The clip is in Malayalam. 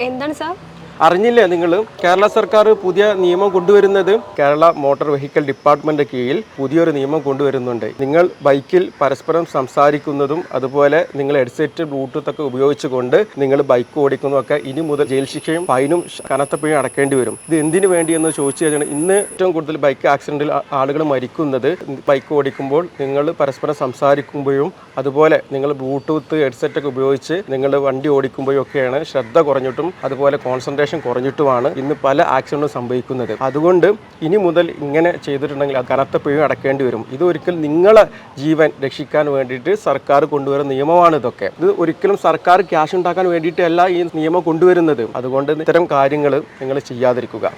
എന്താണ് സാർ? അറിഞ്ഞില്ലേ നിങ്ങൾ? കേരള സർക്കാർ പുതിയ നിയമം കൊണ്ടുവരുന്നത് കേരള മോട്ടോർ വെഹിക്കിൾ ഡിപ്പാർട്ട്മെന്റ് കീഴിൽ പുതിയൊരു നിയമം കൊണ്ടുവരുന്നുണ്ട്. നിങ്ങൾ ബൈക്കിൽ പരസ്പരം സംസാരിക്കുന്നതും അതുപോലെ നിങ്ങൾ ഹെഡ്സെറ്റ് ബ്ലൂടൂത്ത് ഒക്കെ ഉപയോഗിച്ചുകൊണ്ട് നിങ്ങൾ ബൈക്ക് ഓടിക്കുന്നതൊക്കെ ഇനി മുതൽ ജയിൽ ശിക്ഷയും ഫൈനും കനത്ത പിഴയും അടക്കേണ്ടി വരും. ഇത് എന്തിനു വേണ്ടിയെന്ന് ചോദിച്ചു കഴിഞ്ഞാൽ ഇന്ന് ഏറ്റവും കൂടുതൽ ബൈക്ക് ആക്സിഡന്റിൽ ആളുകൾ മരിക്കുന്നത് ബൈക്ക് ഓടിക്കുമ്പോൾ നിങ്ങൾ പരസ്പരം സംസാരിക്കുമ്പോഴും അതുപോലെ നിങ്ങൾ ബ്ലൂടൂത്ത് ഹെഡ്സെറ്റ് ഒക്കെ ഉപയോഗിച്ച് നിങ്ങൾ വണ്ടി ഓടിക്കുമ്പോഴും ഒക്കെയാണ് ശ്രദ്ധ കുറഞ്ഞിട്ടും അതുപോലെ കോൺസെൻട്രേഷൻ കുറഞ്ഞിട്ടുമാണ് ഇന്ന് പല ആക്സിഡന്റും സംഭവിക്കുന്നത്. അതുകൊണ്ട് ഇനി മുതൽ ഇങ്ങനെ ചെയ്തിട്ടുണ്ടെങ്കിൽ കനത്ത പിഴ അടക്കേണ്ടി വരും. ഇത് ഒരിക്കലും നിങ്ങളെ ജീവൻ രക്ഷിക്കാൻ വേണ്ടിയിട്ട് സർക്കാർ കൊണ്ടുവരുന്ന നിയമമാണ് ഇതൊക്കെ. ഇത് ഒരിക്കലും സർക്കാർ ക്യാഷ് ഉണ്ടാക്കാൻ വേണ്ടിയിട്ടല്ല ഈ നിയമം കൊണ്ടുവരുന്നത്. അതുകൊണ്ട് ഇത്തരം കാര്യങ്ങൾ നിങ്ങൾ ചെയ്യാതിരിക്കുക.